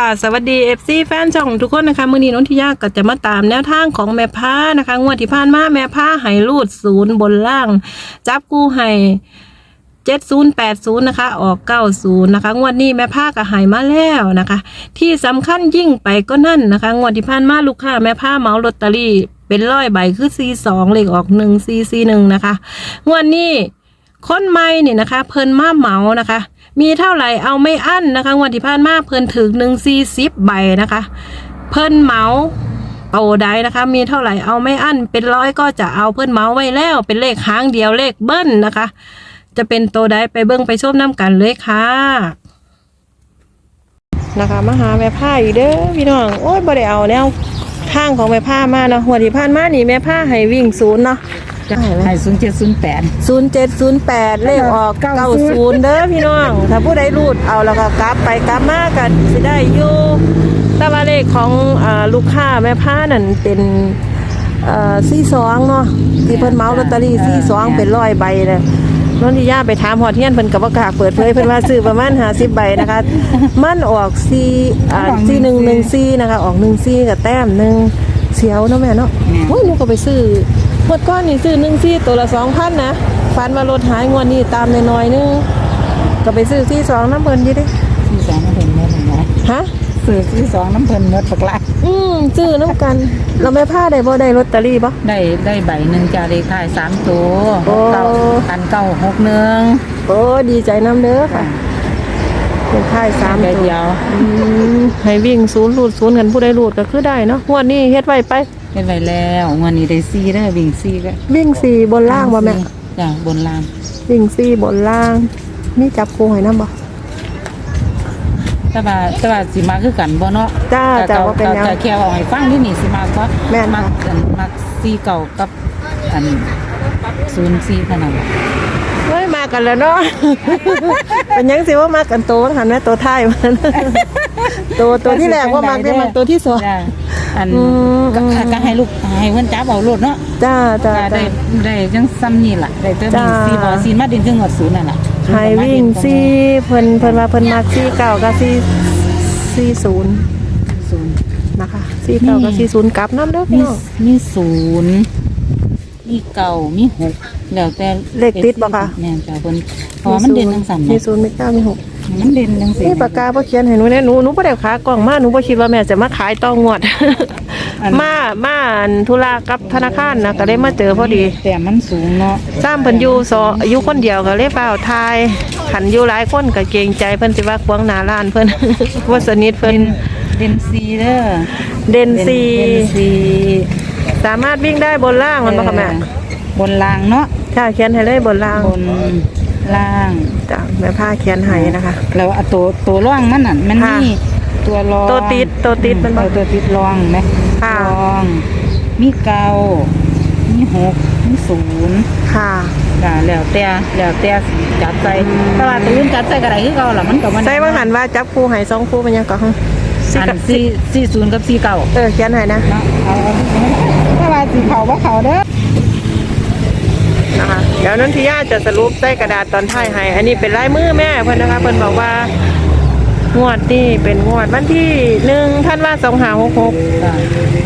ค่ะสวัสดีเอฟซีแฟนช่องทุกคนนะคะมือนี้น้องทิยาก็จะมาตามแนวทางของแม่พ้านะคะงวดที่ผ่านมาแม่พ้าให้รูดศูนย์บนล่าง จับกู้ให้เจ็ดศูนย์แปดศูนย์นะคะ ออกเก้าศูนย์นะคะ งวดนี้แม่พ้าก็หายมาแล้วนะคะ ที่สำคัญยิ่งไปก็นั่นนะคะ งวดที่ผ่านมาลูกค้าแม่พ้าเมาลอตเตอรี่เป็นร้อยใบคือซีสองเลขออกหนึ่งซีซีหนึ่งนะคะ งวดนี้คนใหม่นี่นะคะ เพิ่นมาเมานะคะ มีเท่าไหร่เอาไม่อั้นนะคะงวันที่ผ่านมาเพิ่นถึงหนึ่งซีซิบใบนะคะ เพิ่นเหมาโตใดนะคะ มีเท่าไหร่เอาไม่อั้นเป็นร้อยก็จะเอาเพิ่นเหมาไว้แล้ว เป็นเลขหางเดียวเลขเบิ้ลนะคะ จะเป็นโตใดไปเบิ้งไปชมน้ำกันเลยค่ะนะคะมาหาแม่ผ้าอีกเด้อพี่น้องโอ้ยบ่ได้เอาแนวทางของแม่ผ้ามาเนาะหัวที่ผ่านมานี่แม่ผ้าให้วิ่งศูนย์เนาะ ได้ไหม ให้ศูนย์เจ็ดศูนย์แปดศูนย์เจ็ดศูนย์แปดเลขออกเก้าศูนย์เด้อพี่น้อง ถ้าผู้ใดรูดเอาแล้วก็กลับไปกลับมากันสิได้อยู่แต่ว่าเลขของอาลูกค้าแม่พ้านั่นเป็นซี่สองเนาะที่เพิ่นเมาลอตเตอรี่ซี่สองเป็นร้อยใบเลยนนทิยาไปถามหอดเทียนเพิ่นกับว่ากล้าเปิดเผยเพิ่นว่าซื้อประมาณห้าสิบใบนะคะ มันออกซีอ่าซีหนึ่งหนึ่งซีนะคะ ออกหนึ่งซีกับแต้มหนึ่งเสียวเนาะแม่เนาะโอ้ยหนูก็ไปซื้อ หมดก้อนนี่ซื้อหนึ่งซีตัวละสองพันนะฟันมารถหายงวดนี้ตามน้อยๆนึงก็ไปซื้อซีสองน้ำเพิ่นอยี่ดิที่สองน้ำเพลินเมื่อไหร่นะฮะสื่อที่สองน้ำเพลินเมื่อปักละอืมซื้อน้ำกันเราไม่พลาดได้บ่ได้ลอตเตอรี่ปะได้ได้ใบหนึ่งจาเลขท้ายสามตัวโอ้เก้าอันเก้าหกหนึ่งโอ้ดีใจน้ำเด้อค่ะ เป็นค่ายสามใบตัวเดียวอืมให้วิ่งศูนย์รูดศูนย์กันผู้ใดรูดก็คือได้เนาะงวดนี้เฮ็ดไว้ไป เฮ็ดไว้แล้วงวันนี้ได้ซีได้อวิ่งซีก็วิ่งสี่บนล่างบ่แม่จ้ะบนล่างวิ่งสี่บนล่าง นี่จับคู่ให้น้ำบ่ แต่ว่าแต่ว่าสิมาคือกันบ่เนาะจ้าจ้าว่าเป็นแนวแต่แค่เอาให้ฟังที่นี่สิมาเพราะแม่นค่ะ มักอันมักซีเก่ากับอันศูนย์ซีเท่านั้นแหละ เฮ้ยมากันแล้วเนาะ เป็นหยังสิว่ามากันโตวหันแม่ตัวท้ายมันตัวตัวที่แรกว่ามาเป็นมันตัวที่สองจ้ะอันอืมก็ก็ให้ลูกให้เพิ่นจับเอาโลดเนาะจ้าจ้าก็จ้าได้ได้จังซ้ำนี่ล่ะได้เติมจ้าซีบอซีมาดินถึงหมดศูนย์นั่นน่ะไฮวิ่งซี่เพิ่นเพิ่นว่าเพิ่นมาซี่เก่ากับซี่ซี่ศูนย์ศูนย์ นะคะซี่เก่ากับซี่ศูนย์กลับน้ำเด้อพี่มีน้องมีศูนย์มีเก่ามีหก แล้วแต่เลขติดบ่คะ แม่นจ้ะเพิ่นเพราะว่ามันเด่นจังสั่นมีนะศูนย์มีเก้ามีหกมันเด่นจังซี่นี่ปากกาบ่เขียนให้หนูเนี่ยหนูหนูบ่ได้ขากล่องมาหนูบ่คิดว่าแม่จะมาขายต่องวด มามาอันธุระกับธนาคารนะก็เลยมาเจอพอดีแต่มันสูงเนาะซ้ำเพิ่นอยู่สออยู่คนเดียวก็เลยเปล่าทายขันอยู่หลายคนก็เกรงใจเพิ่นสิว่าขวางหน้าร้านเพิ่น ว่าสนิทเพิ่นเด่นซีเด้อเด่นซีเด่นซีสามารถวิ่งได้บนล่างมันบ่คะแม่ บนล่างเนาะค่ะเขียนให้เลยบนล่างบนล่างจ้ะแม่ผ้าเขียนให้นะคะ แล้วอะตัวตัวร่องมันน่ะมันค่ะมีตัวรองตัวติดตัวติดมันบ่เออตัวติดรองไหมค่ะรอง มีเกามีหกมีศูนย์ค่ะจ้ะแล้วแต่แล้วแต่สิจัดใส่แต่ว่าตัวอื่นจัดใส่ก็ได้คือเก่าล่ะมันก็มันใส่ว่าหันว่าจับคู่ให้สองคู่มันยังก็ฮะสิอันกับสี่สี่ศูนย์กับสี่เก้าเออเขียนให้นะเนาะเอาเอาแต่ว่าสีเขาว่าเขาเด้อนะคะ เดี๋ยวนั้นที่ย่าจะสรุปใส่กระดาษตอนท้ายให้ อันนี้เป็นลายมือแม่เพิ่อนนะคะเพิ่อนบอกว่างวดนี่เป็นงวดวันที่หนึ่งท่านว่าสองหาหกหก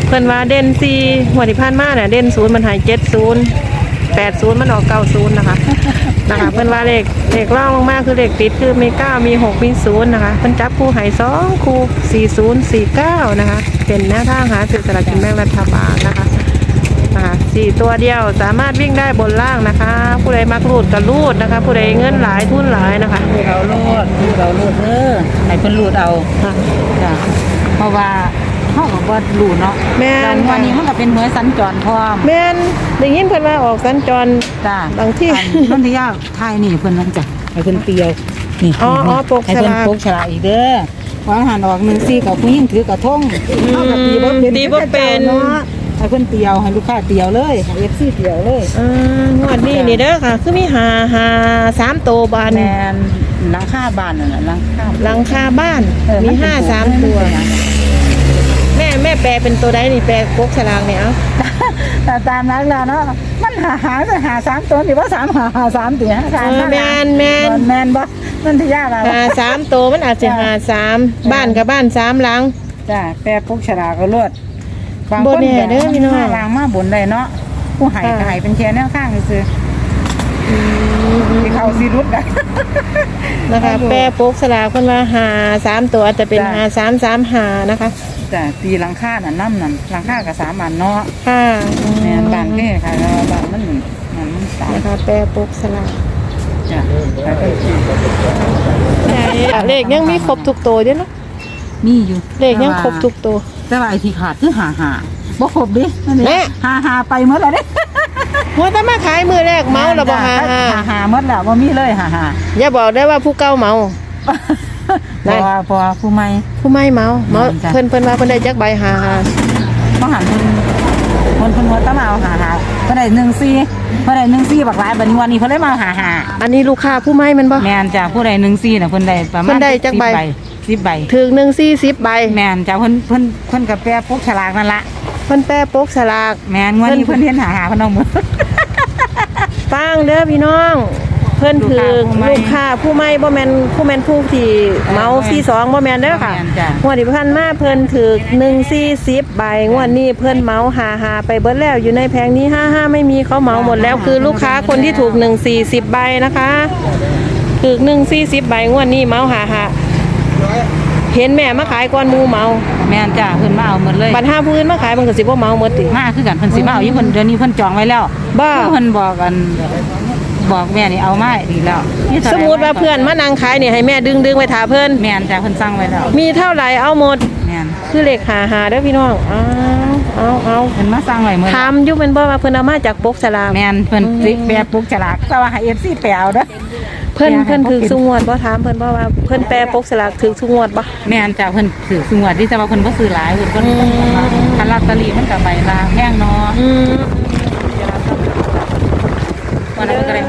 เพิ่อนว่าเด่นซีหัวดที่ผ่านมาเนี่ยเด่นศูนย์มันหายเจ็ดศูนย์แปดศูนย์มันออกเก้าศูนย์นะคะนะคะ เพิ่อนว่าเลขเลขล่องลงมากคือเลขติดคือมีเก้ามีหกมีศูนย์นะคะเพิ่อนจับคู่หายสองคู่สี่ศูนย์สี่เก้านะคะ เป็นแนวทางหาสื่อสลากกินแบ่งรัฐบาลนะคะ คะสี่ตัวเดียวสามารถวิ่งได้บนล่างนะคะ ผู้ใดมักรูดก็รูดนะคะ ผู้ใดเงินหลายทุนหลายนะคะลูดเอาโลดลูดเอาโลดเด้อให้เพิ่นลูดเอาค่ะจ้ะเพราะว่าเฮาก็บ่รู้เนาะแม่นแล้ววันนี้มันก็เป็นเหมือนสัญจรพร้อมแม่นได้ยินเพิ่นว่าออกสัญจรจ้าบางที่นนทยาทายนี่เพิ่นนั่นจ้ะให้เพิ่นเตียวนี่อ๋ออ๋อปกให้เพิ่นฉลากปกฉลากอีกเด้อวางหันออกหนึ่งซี่กับผู้หญิงถือกระทงเฮาก็ตีบ่เป็นตีบ่เป็นเนาะ ให้เพิ่นเตียวให้ลูกค้าเตียวเลยให้ FC เตียวเลยอ่างวดนี้นี่เด้อค่ะ คือมีหาหาสามตัวบานแมนหลังคาบ้านนั่นน่ะหลังคาหลังคาบ้านเออมีนเป็นห้าสามตัวแม่แม่แปลเป็นตัวใดนี่แปลกกฉลากเนี่ยเอาแต่แต่ตามนั้นแล้วเนาะมันหาหาจะหาสามตัวหรือว่าสามหาหาสามตัวหาสามเออแมนแมนแมนบ่มันที่ยากอะหาสามโตวมันอาจจะหาสามบ้านกับบ้านสามหลัง จ้าแปรปุ๊กฉลากก็รวด บ่แน่เด้อพี่น้อง มาล้างมาบนได้เนาะผู้ใหายค่ะหายเป็นแค่แนวข้างซื้อที่เขาสิรุดได้ นะคะแปรโป๊กสลากคนว่าหาสามตัวอาจจะเป็นจ้ะ หาสามสามหานะคะจ้าตีหลังคาน่ะน้ำนั่นหลังคากับสามอันเนาะค่ะแม่นบ้านนี่ค่ะแล้วบ้านมันมันมันสามนะคะแปรโป๊กสลากจ้าไปไปขี่เลขยังมีครบทุกตัวเด้เนาะมีอยู่เลขยังครบทุกตัว แต่ว่าไอ้ที่ขาดคือหาหาบ่ครบดินั่นแม่นี่หาหาไปหมดแล้วเด้หัวแตามาขายมือแรกเมาแล้วบ่หาหาหาหาหมดแล้วบ่มีเลยหาหาอย่าบอกได้ว่าผู้เก่าเมาพนั่นอพอผู้ใหม่ ผู้ไม่เมาเมาจ้ะ เพิ่นเพิ่นว่าเพิ่นได้จักใบหาหาบ่หันเพิ่นเพิ่นเพิ่นว่าต้องมาเอาหาหาเพิ่นได้1 4เพิ่นได้1 4บักหลายบัดนี้วันนี้เพิ่นได้มาเอาหาหาอันนี้ลูกค้าผู้ไม่แมันบ่ แม่นจ้ะผู้ใด1 4น่ะเพิ่นได้ประมาณเพิ่นได้จักใบ 10ใบถึงหนึ่งสี่สิบใบแม่นจ้ะเพิ่นเพิ่นเพิ่นก็แปรพวกฉลากนั่นละเพิ่นแปรโป๊กสลากแม่นงวดนี้เพิ่เพิ่นนเห็นหาหาเพิ่นเอาหมดฟังเด้อพี่น้อง เพิ่นถือลูลูกกค้าค้าผู้ไม่บ่แม่นผู้แม่นผู้ที่เมาเออสี่สองบ่แม่นเด้อค่ะบ่แม่นจ้ะงวดที่ผ่านมาเพิ่นถือหนึ่งสี่สิบใบงวดนี้เพิ่นเมาหาหาไปเบิดแล้วอยู่ในแผงนี้ห้าห้าไม่มีเขาเมาหมดแล้วคือลูกค้าคนที่ถูกหนึ่งสี่สิบใบนะคะถูกหนึ่งสี่สิบใบงวดนี้เมาหาหา เห็นแม่มาขายก่อนหมูเมาแม่นจ้ะเพิ่นมาเอาหมดเลยบัดห้าพื้นมาขายมันก็สิบ่เมาหมดติ มาคือกันเพิ่นสิมาเอาอยู่เพิ่นเดี๋ยวนี้เพิ่นจองไว้แล้วบ้า เพิ่นบอกกันบอกแม่นี่เอามาดีแล้วเท่สมมุติว่าเพื่อนมานั่งขายนี่ให้แม่ดึงดึงๆไว้ถาเพิ่นแม่นจ้ะเพิ่นสั่งไว้แล้วมีเท่าไหร่เอาหมด แม่นคือเลขหาหาเด้อพี่น้องเอาเอาเอาเพิ่นมาสั่งไว้หมดถามอยู่เป็นบ่ว่าเพิ่นเอามาจากปกสลาก แม่นเพิ่นสิแปรปลูกฉลากแต่ว่าให้ FC แปลเอาเด้อ เพิ่นแปลให้เพิ่นเขาถือกินสุงวดบ่ถามเพิ่นบ่ว่าเพิ่นแปลปกสลากถือสุงวดบ่แม่นจ้ะเพิ่นซื้อสงวดที่แต่ว่าเพิ่นบ่ซื้อหลายเพิ่นเพิ่นคันลอตเตอรี่มันก็ใบละแพงเนาะอืมวันนั้นก็ได้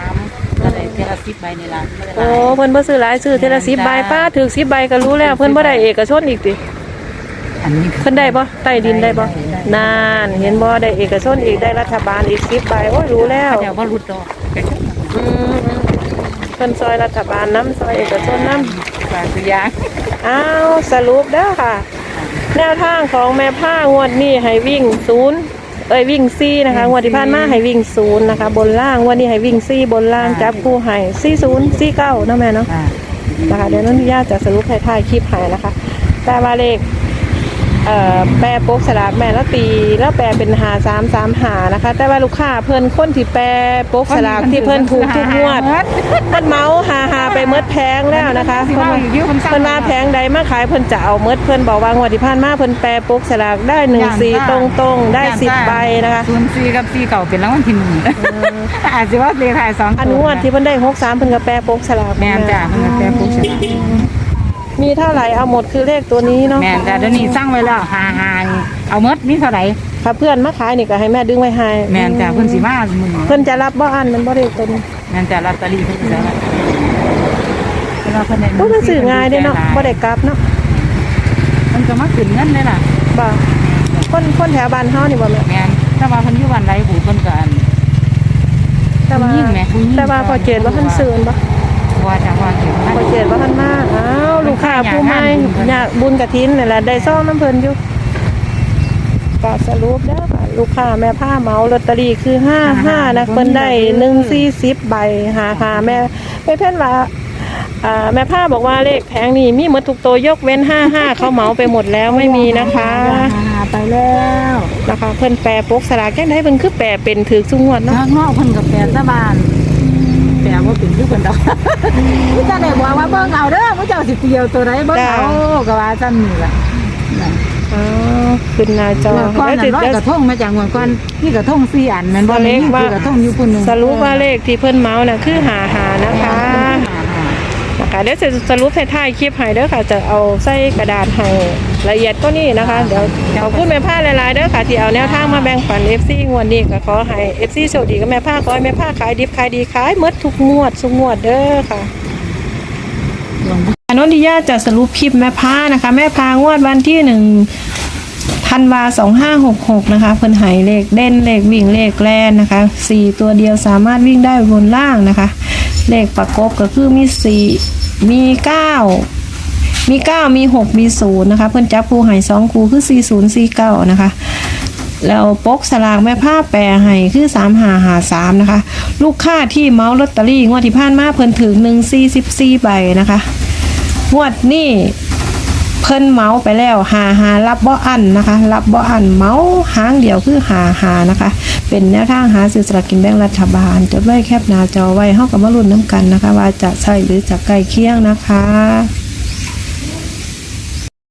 63ก็ได้เทอละ10ใบนี่ล่ะไม่ได้หโอ้ลายเพิ่นบ่ซื้อหลายซื้อเทอละ10ใบป้าถือ10ใบก็รู้แล้วเพิ่นบ่ได้เอกชนอีกติอันนี้เพิ่นได้บ่ใต้ดินได้บ่นานเห็นบ่ได้เอกชนอีกได้รัฐบาลอีก10ใบโอ้ยรู้แล้วเขาจะบ่รุดดอกอืมเพิ่นซอยรัฐบาลน้ำซอยเอกชนน้ำฝากตัวอย่างอ้าวสรุปเด้อค่ะ แนวทางของแม่ผ้างวดนี้ให้วิ่งศูนย์เอ้ยวิ่งซี่นะคะงวดที่ผ่านมาให้วิ่งศูนย์นะคะ บนล่างงวันนี้ให้วิ่งซี่บนล่างจับคู่ให้ซี่ศูนย์ซี่เก้าเนาะแม่เนาะอ่านะคะเดี๋ยวนันญาตจะสรุปให้ท้ายคลิปให้นะคะ แต่ว่าเลขเอ่อ แปรโป๊กสลากแม่แล้วตีแล้วแปลเป็นหาสามสามหานะคะ แต่ว่าลูกค้าเพิ่นคนที่แปรโป๊กสลากที่เพิ่นถูกทุกงวดเพิ่นเมาหาหาไปเมดแพงแล้วนะคะสิเพิ่นว่าว่าอยู่อยู่เพิ่นสั่งเพิ่นมาแพงใดมาขายเพิ่นจะเอาเมดเพิ่นบอกว่างวดที่ผ่านมาเพิ่นแปรปกสลากได้หนึ่งสี่ตรงตรงๆได้สิบใบนะคะศูนย์สี่กับสี่เก่าเป็นรางวัลที่หนึ่งอาจจะว่าเลขท้ายสองอันงวดที่เพิ่นได้หกสามเพิ่นก็แปรปกสลากแม่นจ้ะเพิ่นก็แปรปลูกฉลากมี เท่าไหร่เอาหมดคือเลขตัวนี้เนาะแม่นจ้ะเดี๋ยวนี้สั่งไว้แล้วหาหานี่เอาหมดมีเท่าไหร่ถ้าเพื่อนมาขายนี่ก็ให้แม่ดึงไว้ให้แม่นจ้ะเพิ่นสิมามื้อนี้เพิ่นจะรับบ่อันมันบ่ได้ตัวนี้แม่นจ้ะลอตเตอรี่เพิ่นสิได้เวลาเพิ่นได้โอ้มันสื่อง่ายเด้เนาะบ่ได้กลับเนาะมันก็มาขึ้นเงินเลยล่ะบ่คนคนแถวบ้านเฮานี่บ่แม่แม่นถ้าว่าเพิ่นอยู่บ้านใดผู้เพิ่นก็อันแต่ว่าผู้หญิงแหมผู้หญิงแต่ว่าพอเจดว่าเพิ่นซื้อบ่ว่าจะว่าถึงพอเจดว่าเพิ่นมาอ้าว ลูกค้าผู้ใหม่อยากบุญกฐินนี่แหละได้ซองน้ำเพิ่นอยู่ก็สรุปเด้อค่ะลูกค้าแม่ผ้าเหมาลอตเตอรี่คือห้าห้านะเพิ่นได้หนึ่งสี่สิบใบหาหาแม่ไปเพิ่นว่าอ่าแม่ผ้าบอกว่าเลขแผงนี้มีหมดทุกตัวยกเว้นห้าห้าเขาเหมาไปหมดแล้วไม่มีนะคะไปแล้วนะคะเพิ่นแปรปกสลากแค่ไหนเพิ่นคือแปรเป็นถือสุงวดเนาะข้างนอกเพิ่นกับแปลตะบานแปล ว่าเป็นคือเพิ่นดอกพี่จะได้บอกว่าเบิ่งเอาเด้อผู้เจ้าสิเตียวตัวใดเบิ่งเอาก็ว่าซั่นนี่ล่ะอ๋อขึ้นหน้าจอเมื่อก่อนแล้วน่ะติดร้อยเดี๋ยวกระทงมาจากเมื่อก่อนนี่กระทงสี่อันแม่นบ่ตัวเลนี่ขคืว่าอกระทงอยู่ปุ่นหนึงสรุปว่าเลขที่เพิ่นเหมาน่ะคือหาหานะคะนะคะเดี๋ยวจะสรุปท้ายๆคลิปให้เด้อค่ะจะเอาใส่กระดาษให้ ละเอียดก็นี่นะคะ เดี๋ยวขอบคุณแม่ผ้าหลายๆเด้อค่ะ ที่เอาแนวทางมาแบ่งปัน FC งวดนี้ก็ขอให้ FC โชคดีกับแม่ผ้าขอให้แม่ผ้าขายดิบขายดีขายหมดทุกงวดทุกงวดเด้อค่ะอนนทิยาจะสรุปคลิปแม่ผ้านะคะ แม่พางวดวันที่หนึ่งธันวาสองห้าหกหกนะคะ เพิ่นหายเลขเด่นเลขวิ่งเลขแล่นนะคะสี่ตัวเดียวสามารถวิ่งได้บนล่างนะคะ เลขประกบก็คือมีสี่มีเก้า มีเก้ามีหกมีศูนย์นะคะ เพิ่นจับคู่ใหายสองคู่คือสี่ศูนย์สี่เก้านะคะ แล้วปกสลากแม่ผ้าแปรให้คือสามหาหาสามนะคะ ลูกค้าที่เมาส์ลอตเตอรี่งวดที่ผ่านมาเพิ่นถึงหนึ่งสี่สิบสี่ใบนะคะงวดนี้เพิ่นเมาส์ไปแล้วหาหารับบ่อันนะคะ รับบ่อันเมาส์หางเดียวคือหาหานะคะ เป็นแนวทางหาซื้อสลากกินแบ่งรัฐบาลจดไว้แคบหน้าจอไว้เฮากับมาลุ้นน้ำกันนะคะ ว่าจะใช่หรือจะใกล้เคียงนะคะ